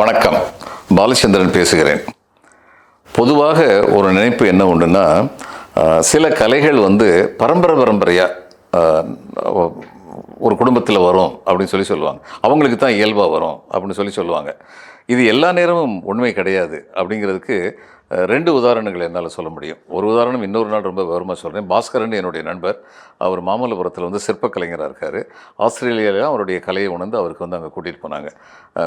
வணக்கம். பாலச்சந்திரன் பேசுகிறேன். பொதுவாக ஒரு நினைப்பு என்ன உண்டுன்னா சில கலைகள் வந்து பரம்பரை பரம்பரையாக ஒரு குடும்பத்தில் வரும் அப்படின்னு சொல்லி சொல்லுவாங்க. அவங்களுக்கு தான் இயல்பாக வரும் அப்படின்னு சொல்லி சொல்லுவாங்க. இது எல்லா நேரமும் உண்மை கிடையாது அப்படிங்கிறதுக்கு ரெண்டு உதாரணங்கள் என்னால் சொல்ல முடியும். ஒரு உதாரணம் இன்னொரு நாள் ரொம்ப விவரமாக சொல்கிறேன் பாஸ்கரன் என்னுடைய நண்பர். அவர் மாமல்லபுரத்தில் வந்து சிற்பக்கலைஞராக இருக்கார். ஆஸ்திரேலியாவில் அவருடைய கலையை உணர்ந்து அவருக்கு வந்து அங்கே கூட்டிகிட்டு போனாங்க.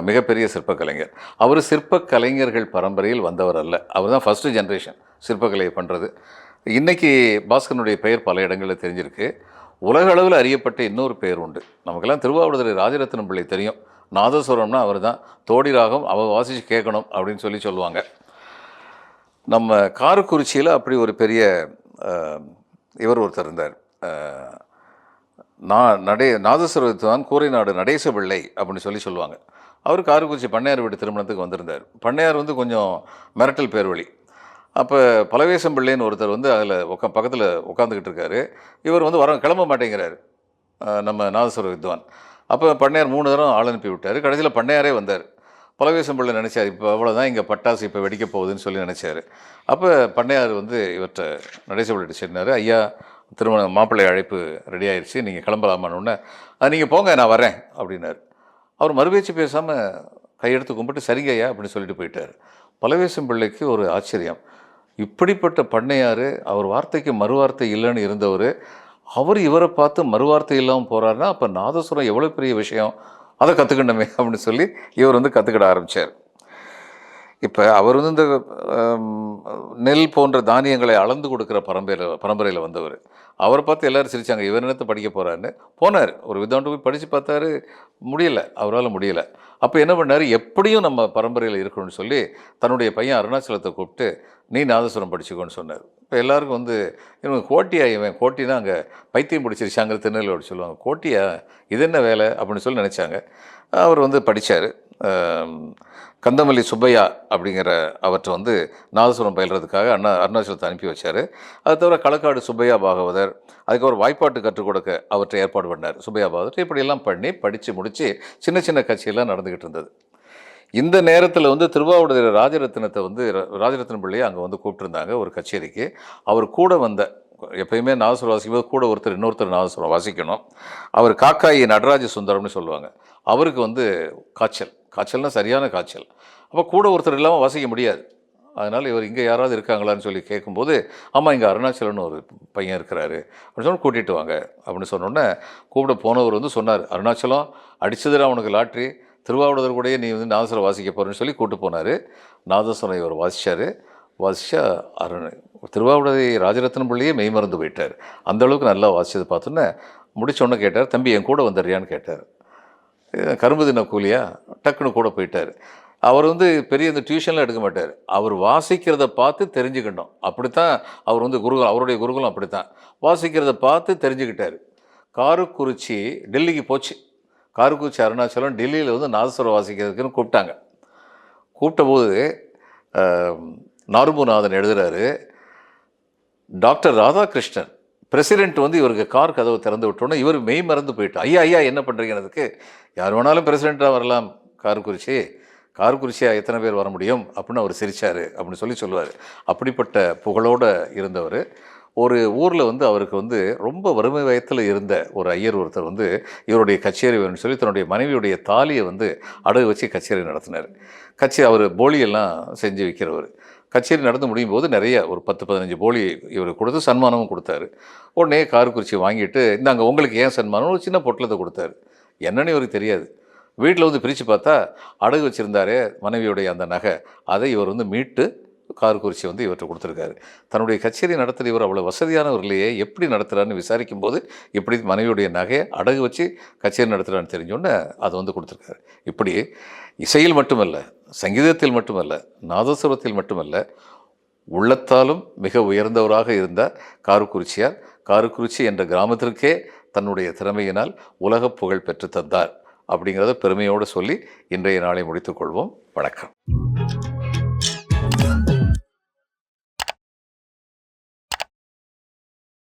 மிகப்பெரிய சிற்பக்கலைஞர். அவர் சிற்பக்கலைஞர்கள் பரம்பரையில் வந்தவர் அல்ல. அவர் தான் ஃபஸ்ட்டு ஜென்ரேஷன் சிற்பக்கலையை பண்ணுறது இன்றைக்கி பாஸ்கரனுடைய பெயர் பல இடங்களில் தெரிஞ்சிருக்கு. உலக அளவில் அறியப்பட்ட இன்னொரு பெயர் உண்டு. நமக்கெல்லாம் திருவாவூதுறை ராஜரத்னம் பிள்ளை தெரியும். நாதஸ்வரம்னா அவர் தான் தோடி ராகம் அவர் வாசித்து கேட்கணும் அப்படின்னு சொல்லி சொல்லுவாங்க. நம்ம காரக்குறிச்சியில் அப்படி ஒரு பெரிய இவர் ஒருத்தர் இருந்தார். அஹ், நான் நடே நாதஸ்வரத்தான் கூரை நாடு நடேச பிள்ளை அப்படின்னு சொல்லி சொல்லுவாங்க. அவர் காரக்குறிச்சி பண்ணையார் வீட்டு திருமணத்துக்கு வந்திருந்தார். பண்ணையார் வந்து கொஞ்சம் மிரட்டல் பேர் வழி அப்போ பலவேசம் பிள்ளைன்னு ஒருத்தர் வந்து அதில் உக்கா பக்கத்தில் உட்காந்துக்கிட்டு இருக்காரு. இவர் வந்து வர கிளம்ப மாட்டேங்கிறார். நம்ம நாதஸ்வர வித்வான். அப்போ பண்ணையார் மூணு தரம் ஆள் அனுப்பி விட்டார். கடைசியில் பண்ணையாரே வந்தார். பலவேசம் பிள்ளை நினச்சார் இப்போ அவ்வளோதான் இங்கே பட்டாசு இப்போ வெடிக்க போகுதுன்னு சொல்லி நினச்சார். அப்போ பண்ணையார் வந்து இவர்கிட்ட நடேச சொன்னார் ஐயா திருமண மாப்பிள்ளை அழைப்பு ரெடி ஆயிடுச்சு நீங்கள் கிளம்பலாமான்னு நீங்கள் போங்க நான் வரேன் அப்படின்னார். அவர் மறுபேச்சு பேசாமல் கையெடுத்து கும்பிட்டு சரிங்க ஐயா அப்படின்னு சொல்லிட்டு போயிட்டார். பலவேசம் பிள்ளைக்கு ஒரு ஆச்சரியம். இப்படிப்பட்ட பண்ணையார் அவர் வார்த்தைக்கு மறுவார்த்தை இல்லைன்னு இருந்தவர் அவர் இவரை பார்த்து மறுவார்த்தை இல்லாமல் போகிறாருன்னா அப்போ நாதசுரம் எவ்வளோ பெரிய விஷயம்? அதை கற்றுக்கணுமே அப்படின்னு சொல்லி இவர் வந்து கற்றுக்கிட ஆரம்பித்தார் இப்போ அவர் வந்து இந்த நெல் போன்ற தானியங்களை அளந்து கொடுக்குற பரம்பரையில் பரம்பரையில் வந்தவர். அவரை பார்த்து எல்லாரும் சிரித்தாங்க இவர் என்னத்தை படிக்க போகிறாருன்னு போனார். ஒரு விதாண்டு போய் படித்து பார்த்தாரு. முடியலை. அவரால் முடியலை. அப்போ என்ன பண்ணார்? எப்படியும் நம்ம பரம்பரையில் இருக்கணும்னு சொல்லி தன்னுடைய பையன் அருணாச்சலத்தை கூப்பிட்டு நீ நாதஸ்வரம் படிச்சுக்கோன்னு சொன்னார். இப்போ எல்லாருக்கும் வந்து இவங்க கோட்டியா இவன் கோட்டினா அங்கே பைத்தியம் பிடிச்சிருச்சாங்க திருநெல்வேலி சொல்லுவாங்க. கோட்டியா இது என்ன வேலை அப்படின்னு சொல்லி நினச்சாங்க. அவர் வந்து படித்தார் கந்தமல்லி சுப்பையா அப்படிங்கிற அவற்றை வந்து நாதசுரம் பயில்றதுக்காக அண்ணா அருணாச்சலத்தை அனுப்பி வச்சார். அது தவிர களக்காடு சுப்பையா பாகவதர் அதுக்கப்புறம் வாய்ப்பாட்டு கற்றுக் கொடுக்க அவற்றை ஏற்பாடு பண்ணார். சுப்பையா பாகவதர் இப்படியெல்லாம் பண்ணி படித்து முடித்து சின்ன சின்ன கட்சியெல்லாம் நடந்துக்கிட்டு இருந்தது. இந்த நேரத்தில் வந்து திருவாவூர் ராஜரத்னத்தை வந்து ராஜரத்னம் பிள்ளையை அங்கே வந்து கூப்பிட்டுருந்தாங்க ஒரு கச்சேரிக்கு. அவர் கூட வந்த எப்பயுமே நாதசுரம் வாசிக்கும்போது கூட ஒருத்தர் இன்னொருத்தர் நாதசுரம் வாசிக்கணும். அவர் காக்காயி நடராஜ சுந்தரம்னு சொல்லுவாங்க. அவருக்கு வந்து காய்ச்சல். காய்ச்சல்னால் சரியான காய்ச்சல். அப்போ கூட ஒருத்தர் இல்லாமல் வாசிக்க முடியாது. அதனால் இவர் இங்கே யாராவது இருக்காங்களான்னு சொல்லி கேட்கும்போது ஆமாம் இங்கே அருணாச்சலன்னு ஒரு பையன் இருக்கிறாரு. அப்படின்னு சொல்லி கூட்டிகிட்டு வாங்க. அப்படின்னு சொன்னோடனே கூப்பிட போனவர் வந்து சொன்னார் அருணாச்சலம் அடிச்சதுடா அவனுக்கு லாட்ரி. திருவாவூர் கூட நீ வந்து நாதஸ்வரம் வாசிக்க போகிறேன்னு சொல்லி கூட்டு போனார். நாதஸ்வரம் இவர் வாசிச்சார். வாசிச்சா அருண் திருவாவூரை ராஜரத்னம் பிள்ளையே மெய்மறந்து போயிட்டார். அந்த அளவுக்கு நல்லா வாசித்தது பார்த்தோன்னே முடிச்ச கேட்டார் தம்பி என் கூட வந்துடுறியான்னு கேட்டார். கரும்பு தின கூலியா? டக்குன்னு கூட போயிட்டார். அவர் வந்து பெரிய இந்த டியூஷன்லாம் எடுக்க மாட்டார். அவர் வாசிக்கிறத பார்த்து தெரிஞ்சுக்கணும். அப்படித்தான் அவர் வந்து குருகுலம் அவருடைய குருகுலம் அப்படித்தான். வாசிக்கிறத பார்த்து தெரிஞ்சுக்கிட்டார். காரக்குறிச்சி டெல்லிக்கு போச்சு. காரக்குறிச்சி அருணாச்சலம் டெல்லியில் வந்து நாதஸ்வரம் வாசிக்கிறதுக்குன்னு கூப்பிட்டாங்க. கூப்பிட்டபோது ஆஹ், எழுதுகிறாரு டாக்டர் ராதாகிருஷ்ணன் பிரசிடென்ட் வந்து இவருக்கு கார் கதவு திறந்து விட்டோன்னே இவர் மெய் மறந்து போயிட்டார் ஐயா ஐயா என்ன பண்ணுறீங்கிறதுக்கு யார் வேணாலும் பிரசிடெண்ட்டாக வரலாம் காரக்குறிச்சி காரக்குறிச்சியா எத்தனை பேர் வர முடியும்? அப்படின்னு அவர் சிரிச்சார் அப்படின்னு சொல்லி சொல்லுவார். அப்படிப்பட்ட புகழோடு இருந்தவர். ஒரு ஊரில் வந்து அவருக்கு வந்து ரொம்ப வறுமை வயத்தில் இருந்த ஒரு ஐயர் ஒருத்தர் வந்து இவருடைய கச்சேரி வேணும்னு சொல்லி தன்னுடைய மனைவியுடைய தாலியை வந்து அடகு வச்சு கச்சேரி நடத்தினார். கச்சேரி அவர் போலியெல்லாம் செஞ்சு வைக்கிறவர். கச்சேரி நடந்து முடியும் போது நிறைய ஒரு பத்து பதினஞ்சு போலி இவர் கொடுத்து சன்மானமும் கொடுத்தாரு. உடனே காரக்குறிச்சி வாங்கிட்டு இந்தாங்க உங்களுக்கு ஏன் சன்மானம்? ஒரு சின்ன பொட்டலத்தை கொடுத்தாரு. என்னன்னு இவருக்கு தெரியாது. வீட்டில் வந்து பிரித்து பார்த்தா அடகு வச்சுருந்தாரே மனைவியுடைய அந்த நகை. அதை இவர் வந்து மீட்டு கார்குறிச்சி வந்து இவற்றை கொடுத்துருக்காரு. தன்னுடைய கச்சேரி நடத்துகிற இவர் அவ்வளோ வசதியானவர் இல்லையே எப்படி நடத்துகிறாருன்னு விசாரிக்கும் போது இப்படி மனைவியுடைய நகையை அடகு வச்சு கச்சேரி நடத்துகிறான்னு தெரிஞ்சோன்னே அதை வந்து கொடுத்துருக்காரு. இப்படி இசையில் மட்டுமல்ல சங்கீதத்தில் மட்டுமல்ல நாதஸ்வரத்தில் மட்டுமல்ல உள்ளத்தாலும் மிக உயர்ந்தவராக இருந்த காரக்குறிச்சியார் காரக்குறிச்சி என்ற கிராமத்திற்கே தன்னுடைய திறமையினால் உலகப் புகழ் பெற்று தந்தார் அப்படிங்கிறத பெருமையோடு சொல்லி இன்றைய நாளை முடித்துக்கொள்வோம் வணக்கம்.